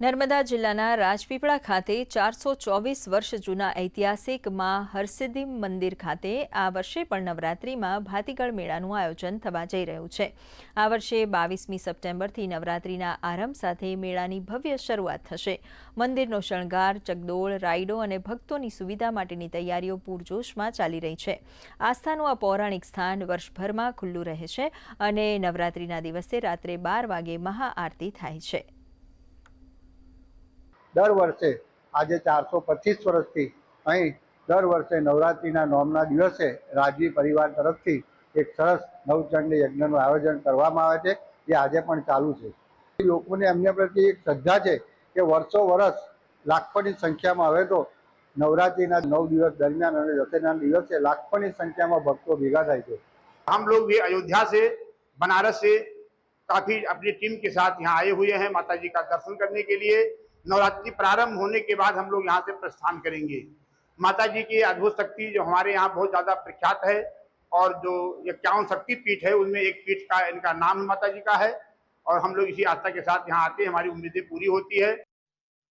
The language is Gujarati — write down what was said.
નર્મદા જિલ્લાના રાજપીપળા ખાતે ચારસો ચોવીસ વર્ષ જૂના ઐતિહાસિકમાં હરસિદ્ધિ મંદિર ખાતે આ વર્ષે પણ નવરાત્રિમાં ભાતીગળ મેળાનું આયોજન થવા જઈ રહ્યું છે. આ વર્ષે બાવીસમી સપ્ટેમ્બરથી નવરાત્રિના આરંભ સાથે મેળાની ભવ્ય શરૂઆત થશે. મંદિરનો શણગાર, ચગડોળ રાઈડો અને ભક્તોની સુવિધા માટેની તૈયારીઓ પૂરજોશમાં ચાલી રહી છે. આસ્થાનું આ પૌરાણિક સ્થાન વર્ષભરમાં ખુલ્લું રહે છે અને નવરાત્રિના દિવસે રાત્રે બાર વાગે મહાઆરતી થાય છે. દર વર્ષે આજે ચારસો પચીસ વર્ષથી અહીં દર વર્ષે નવરાત્રિના નોમના દિવસે રાજવી પરિવાર તરફથી એક સરસ નવચંડી યજ્ઞનું આયોજન કરવામાં આવે છે જે આજે પણ ચાલુ છે લોકોને એમને પ્રત્યે એક શ્રદ્ધા છે કે વર્ષો વર્ષ લાખોની સંખ્યામાં હવે તો નવરાત્રિના નવ દિવસ દરમિયાન અને દશેરાના દિવસે લાખોની સંખ્યામાં ભક્તો ભેગા થાય છે हम लोग भी अयोध्या से बनारस से काफी अपनी टीम के साथ यहाँ आए हुए हैं माता जी का दर्शन करने के लिए नवरात्रि प्रारंभ होने के बाद हम लोग यहाँ से प्रस्थान करेंगे। माता जी की अद्भुत शक्ति जो हमारे यहाँ बहुत ज़्यादा प्रख्यात है और जो इक्यावन शक्ति पीठ है, उनमें एक पीठ का, इनका नाम माता जी का है और हम लोग इसी आस्था के साथ यहाँ आते हैं। हमारी उम्मीदें पूरी होती है।